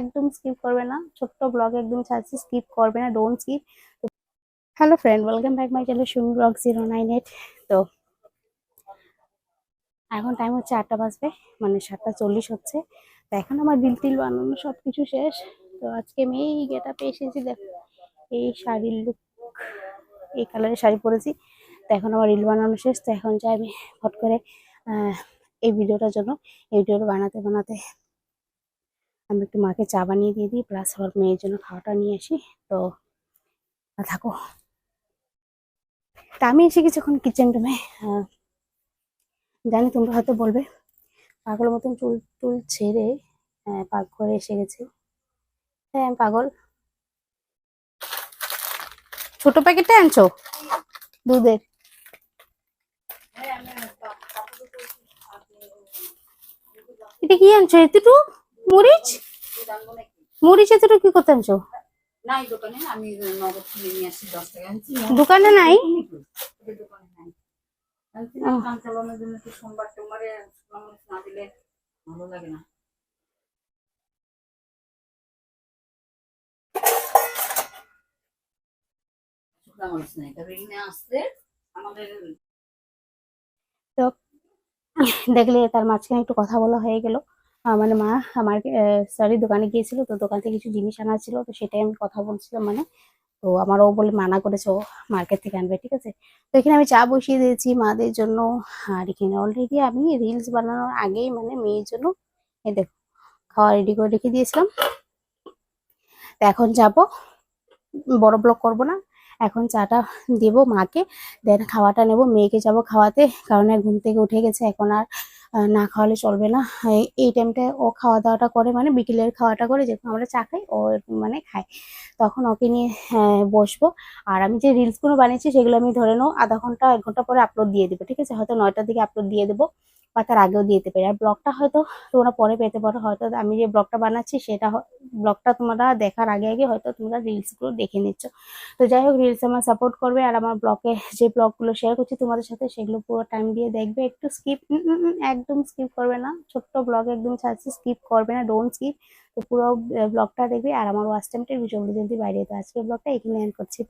একদম স্কিপ করবে না। ছোট্ট ব্লগ একদম ছাড়ছি স্কিপ করবে না don't skip hello friend welcome back my channel Sumi blog zero nine eight তো এখন টাইম হচ্ছে আটটা বাজবে মানে সাতটা চল্লিশ হচ্ছে। তো এখন আমার বিল টিল বানানো সব কিছু শেষ। তো আজকে আমি এই গেট আপে এসেছি, দেখো, এই শাড়ির লুক এই কালারের শাড়ি পরেছি। তো এখন আমার রিল বানানো শেষ। তো এখন চাই আমি ফট করে এই ভিডিওটার জন্য, এই ভিডিওটা বানাতে বানাতে আমি একটু মাকে চা বানিয়ে দিয়ে দিই প্লাস আমার মেয়ের জন্য খাওয়াটা নিয়ে আসি। তো থাকো। তা আমি এসে এখন কিচেন রুমে জানি তোমরা হয়তো বলবে পাগলের মতন চুল টুল ছেড়ে পাকঘরে এসে গেছি। হ্যাঁ পাগল। ছোট প্যাকেটটা আনছো? দুধের। এটা কি আনছো? এতটুকু? মরিচ? কি করতে আনছো? নাই দোকানে আমি নগদ কিনে নিয়ে আসছি দশ টাকা আনছি দোকানে নাই? দোকানে নাই। চালানোর জন্য সোমবার টোমবারে না দিলে ভালো লাগে না। তো দেখলে তার মাঝখানে একটু কথা বলা হয়ে গেল। মানে মা আমার সরি দোকানে গিয়েছিল, তো দোকান থেকে কিছু জিনিস আনা ছিল, তো সেটাই আমি কথা বলছিলাম মানে। তো আমার ও বলে মানা করেছে, ও মার্কেট থেকে আনবে, ঠিক আছে? তো এখানে আমি চা বসিয়ে দিয়েছি মাদের জন্য, আর এখানে অলরেডি আমি রিলস বানানোর আগেই মানে মেয়ের জন্য, এই দেখো, খাওয়া রেডি করে রেখে দিয়েছিলাম। তো এখন যাব, বড় ব্লগ করব না, এখন চাটা দেবো মাকে দেন খাওয়াটা নেব, মেয়েকে যাব খাওয়াতে, কারণ ঘুম থেকে উঠে গেছে, এখন আর না খাওয়ালে চলবে না। এই- টাইমটা ও খাওয়া দাওয়াটা করে মানে বিকেলের খাওয়াটা করে যখন আমরা চা খাই ও মানে খায়। তখন ওকে নিয়ে আহ, বসবো। আর আমি যে রিলসগুলো বানিয়েছি সেগুলো আমি ধরে নাও আধা ঘণ্টা এক ঘণ্টা পরে আপলোড দিয়ে দেবো ঠিক আছে? হয়তো নয়টার দিকে আপলোড দিয়ে দেবো। বা তার আগেও দিতে পারি। আর ব্লগটা হয়তো তোমরা পরে পেতে পারো। হয়তো আমি যে ব্লগটা বানাচ্ছি সেটা ব্লগটা তোমরা দেখার আগে আগে হয়তো তোমরা রিলসগুলো দেখে নিচ্ছ। তো যাই হোক রিলস আমার সাপোর্ট করবে। আর আমার ব্লগে যে ব্লগগুলো শেয়ার করছি তোমাদের সাথে, সেগুলো পুরো টাইম দিয়ে দেখবে। একটু স্কিপ একদম স্কিপ করবে না। ছোট্ট ব্লগ একদম ছাড়ছি স্কিপ করবে না ডোন্ট স্কিপ তো পুরো ব্লগটা দেখবে। আর আমার ওয়াচ টাইমটা ভীষণ বাইরে তো আজকে ব্লগটা এখানে এন্ড করছি।